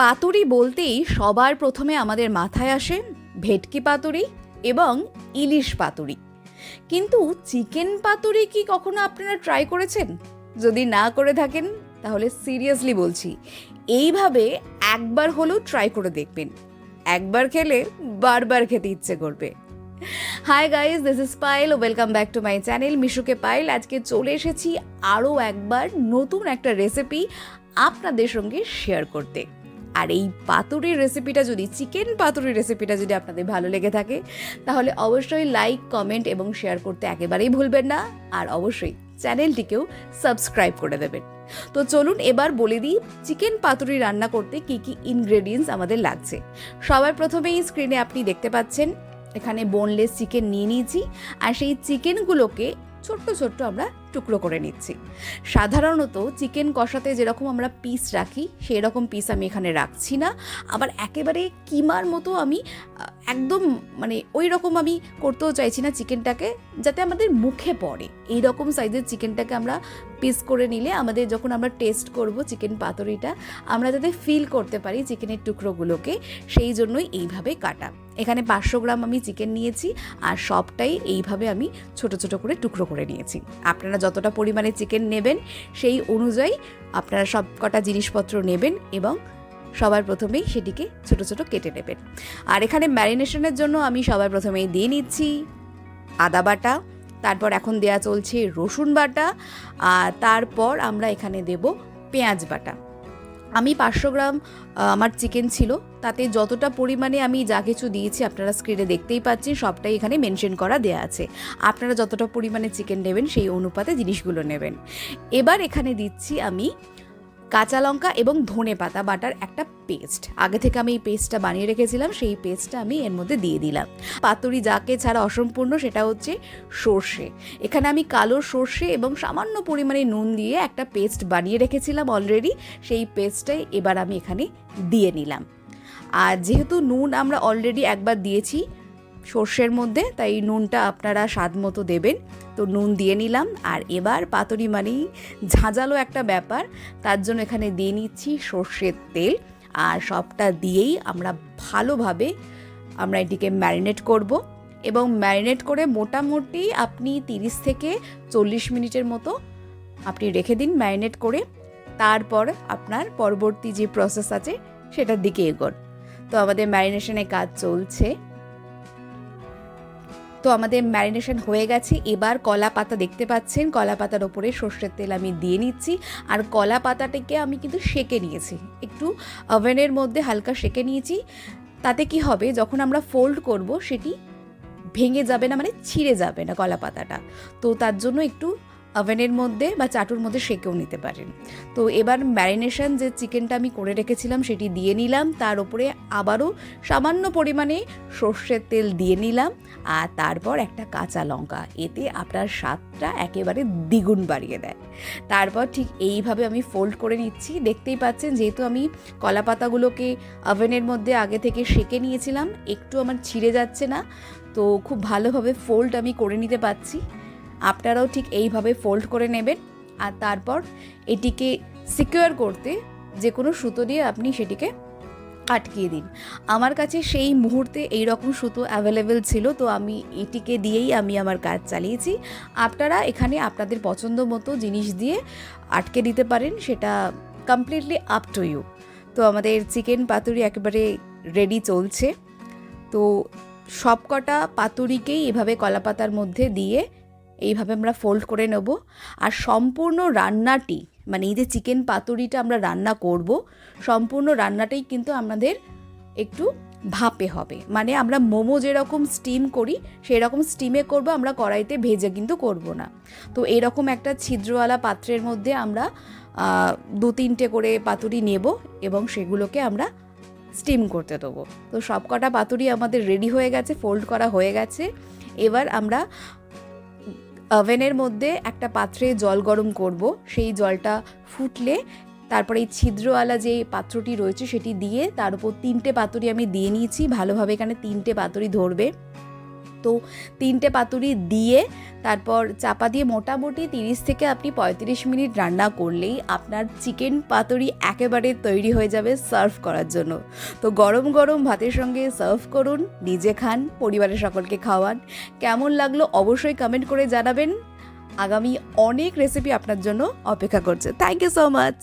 পাতুরি বলতেই সবার প্রথমে আমাদের মাথায় আসে ভেটকি পাতুরি এবং ইলিশ পাতুরি। কিন্তু চিকেন পাতুরি কি কখনো আপনারা ট্রাই করেছেন? যদি না করে থাকেন, তাহলে সিরিয়াসলি বলছি, এইভাবে একবার হলেও ট্রাই করে দেখবেন। একবার খেলে বারবার খেতে ইচ্ছে করবে। Hi guys this is Payel welcome back to my channel মিশুকে Payel আজকে চলে এসেছি আরও একবার নতুন একটা রেসিপি আপনাদের সঙ্গে শেয়ার করতে। আর এই পাতুরির রেসিপিটা যদি চিকেন পাতুরির রেসিপিটা যদি আপনাদের ভালো লেগে থাকে, তাহলে অবশ্যই লাইক কমেন্ট এবং শেয়ার করতে একেবারেই ভুলবেন না। আর অবশ্যই চ্যানেলটিকেও সাবস্ক্রাইব করে দেবেন। তো চলুন এবার বলে দিই চিকেন পাতুরি রান্না করতে কি কি ইনগ্রেডিয়েন্টস আমাদের লাগছে। সবার প্রথমেই স্ক্রিনে আপনি দেখতে পাচ্ছেন, এখানে বোনলেস চিকেন নিয়ে নিয়েছি। আর সেই চিকেনগুলোকে ছোট্ট ছোট্ট আমরা টুকরো করে নিচ্ছি। সাধারণত চিকেন কষাতে যেরকম আমরা পিস রাখি সেই রকম পিস আমি এখানে রাখছি না। আবার একেবারে কিমার মতো আমি একদম মানে ওই রকম আমি করতেও চাইছি না চিকেনটাকে যাতে আমাদের মুখে পড়ে। এই রকম সাইজের চিকেনটাকে আমরা পিস করে নিলে আমাদের যখন আমরা টেস্ট করব চিকেন পাতুরিটা, আমরা যাতে ফিল করতে পারি চিকেনের টুকরোগুলোকে, সেই জন্যই এইভাবে কাটা। এখানে পাঁচশো গ্রাম আমি চিকেন নিয়েছি, আর সবটাই এইভাবে আমি ছোট ছোট করে টুকরো করে নিয়েছি। আপনারা যতটা পরিমাণে চিকেন নেবেন, সেই অনুযায়ী আপনারা সব কটা জিনিসপত্র নেবেন এবং সবার প্রথমেই সেটিকে ছোট ছোট কেটে নেবেন। আর এখানে ম্যারিনেশনের জন্য আমি সবার প্রথমেই দিয়ে নিচ্ছি আদা বাটা, তারপর এখন দেয়া চলছে রসুন বাটা, আর তারপর আমরা এখানে দেব পেঁয়াজ বাটা। আমি পাঁচশো গ্রাম আমার চিকেন ছিল। তাতে যতটা পরিমাণে আমি যা কিছু দিয়েছি আপনারা স্ক্রিনে দেখতেই পাচ্ছেন, সবটাই এখানে মেনশন করা দেয়া আছে। আপনারা যতটা পরিমাণে চিকেন নেবেন, সেই অনুপাতে জিনিসগুলো নেবেন। এবার এখানে দিচ্ছি আমি কাঁচা লঙ্কা এবং ধনে পাতা বাটার একটা পেস্ট আগে থেকে আমি এই পেস্টটা বানিয়ে রেখেছিলাম, সেই পেস্টটা আমি এর মধ্যে দিয়ে দিলাম। পাতুরি যাকে ছাড়া অসম্পূর্ণ সেটা হচ্ছে সর্ষে। এখানে আমি কালো সর্ষে এবং সামান্য পরিমাণে নুন দিয়ে একটা পেস্ট বানিয়ে রেখেছিলাম অলরেডি সেই পেস্টটাই এবার আমি এখানে দিয়ে নিলাম। আর যেহেতু নুন আমরা অলরেডি একবার দিয়েছি সর্ষের মধ্যে, তাই নুনটা আপনারা স্বাদ মতো দেবেন। তো নুন দিয়ে নিলাম, আর এবার পাতুরি মানেই ঝাঁঝালো একটা ব্যাপার, তার জন্য এখানে দিয়ে নিচ্ছি সর্ষের তেল, আর সবটা দিয়েই আমরা ভালোভাবে আমরা এটিকে ম্যারিনেট করব, এবং ম্যারিনেট করে মোটামুটি আপনি তিরিশ থেকে চল্লিশ মিনিটের মতো আপনি রেখে দিন ম্যারিনেট করে, তারপর আপনার পরবর্তী যে প্রসেস আছে, সেটার দিকে এগোন। তো আমাদের ম্যারিনেশনের কাজ চলছে। তো আমাদের ম্যারিনেশন হয়ে গেছে। এবার কলা পাতা দেখতে পাচ্ছেন। কলা পাতার ওপরে সর্ষের তেল আমি দিয়ে নিচ্ছি। আর কলা পাতাটিকে আমি কিন্তু সেকে নিয়েছি। একটু ওভেনের মধ্যে হালকা সেকে নিয়েছি। তাতে কি হবে? যখন আমরা ফোল্ড করব, সেটি ভেঙে যাবে না মানে ছিঁড়ে যাবে না কলা পাতাটা। তো তার জন্য একটু ওভেনের মধ্যে বা চাটুর মধ্যে সেকেও নিতে পারেন। তো এবার ম্যারিনেশন যে চিকেনটা আমি করে রেখেছিলাম সেটি দিয়ে নিলাম, তার উপরে আবারও সামান্য পরিমাণে সর্ষের তেল দিয়ে নিলাম, আর তারপর একটা কাঁচা লঙ্কা। এতে আপনার স্বাদটা একেবারে দ্বিগুণ বাড়িয়ে দেয়। তারপর ঠিক এইভাবে আমি ফোল্ড করে নিচ্ছি। দেখতেই পাচ্ছেন, যেহেতু আমি কলা পাতাগুলোকে ওভেনের মধ্যে আগে থেকে সেকে নিয়েছিলাম, একটু আমার ছিঁড়ে যাচ্ছে না, তো খুব ভালোভাবে ফোল্ড আমি করে নিতে পারছি। আপনারাও ঠিক এইভাবে ফোল্ড করে নেবেন আর তারপর এটিকে সিকিউর করতে যে কোনো সুতো দিয়ে আপনি সেটিকে আটকিয়ে দিন। আমার কাছে সেই মুহূর্তে এই রকম সুতো অ্যাভেলেবেল ছিল, তো আমি এটিকে দিয়েই আমি আমার কাজ চালিয়েছি। আপনারা এখানে আপনাদের পছন্দ মতো জিনিস দিয়ে আটকে দিতে পারেন, সেটা কমপ্লিটলি আপ টু ইউ তো আমাদের চিকেন পাতুরি একেবারে রেডি চলছে। তো সবকটা পাতুরিকেই এভাবে কলাপাতার মধ্যে দিয়ে এইভাবে আমরা ফোল্ড করে নেব। আর সম্পূর্ণ রান্নাটি মানে এই যে চিকেন পাতুরিটা আমরা রান্না করব, সম্পূর্ণ রান্নাটাই কিন্তু আমাদের একটু ভাপে হবে। মানে আমরা মোমো যেরকম স্টিম করি, সেরকম স্টিমে করব, আমরা কড়াইতে ভেজে কিন্তু করব না। তো এরকম একটা ছিদ্রওয়ালা পাত্রের মধ্যে আমরা দু তিনটে করে পাতুরি নেব এবং সেগুলোকে আমরা স্টিম করতে দেবো। তো সব কটা পাতুরি আমাদের রেডি হয়ে গেছে ফোল্ড করা হয়ে গেছে। এবার আমরা ওভেনের মধ্যে একটা পাত্রে জল গরম করব, সেই জলটা ফুটলে তারপরে এই ছিদ্রওয়ালা যে পাত্রটি রয়েছে সেটি দিয়ে তার উপর তিনটে পাতুরি আমি দিয়ে নিয়েছি, ভালোভাবে এখানে তিনটে পাতুরি ধরবে। তো তিনটে পাতুরি দিয়ে তারপর চাপা দিয়ে মোটামুটি তিরিশ থেকে আপনি পঁয়ত্রিশ মিনিট রান্না করলেই আপনার চিকেন পাতুরি একেবারে তৈরি হয়ে যাবে সার্ভ করার জন্য। তো গরম গরম ভাতের সঙ্গে সার্ভ করুন, নিজে খান, পরিবারের সকলকে খাওয়ান। কেমন লাগল অবশ্যই কমেন্ট করে জানাবেন। আগামী অনেক রেসিপি আপনার জন্য অপেক্ষা করছে। Thank you so much